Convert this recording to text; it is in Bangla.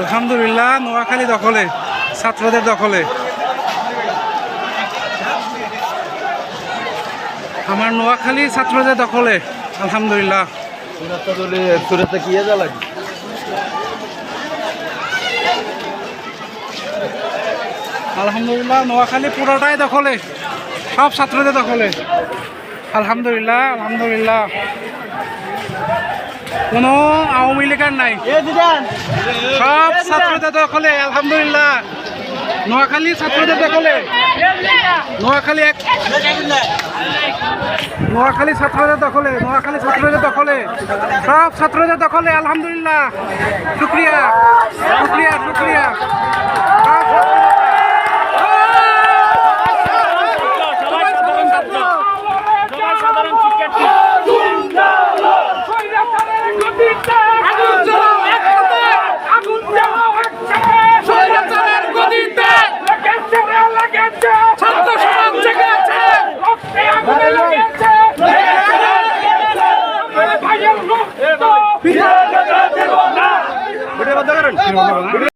আলহামদুলিল্লাহ, নোয়াখালী দখলে, ছাত্রদের দখলে। আমার নোয়াখালী ছাত্রদের দখলে, আলহামদুলিল্লাহ। আলহামদুলিল্লাহ, নোয়াখালী পুরোটাই দখলে, সব ছাত্রদের দখলে। আলহামদুলিল্লাহ আলহামদুলিল্লাহ। কোনো আওয়ামী লীগের নাই। সব ছাত্রদের দখলে, আলহামদুলিল্লাহ। নোয়াখালী ছাত্রদের দখলে। নোয়াখালী এক নোয়াখালী ছাত্রদের দখলে, নোয়াখালী ছাত্রদের দখলে। সব ছাত্রদের দখলে, আলহামদুলিল্লাহ। শুক্রিয়া। ভিডিও বন্ধ করেন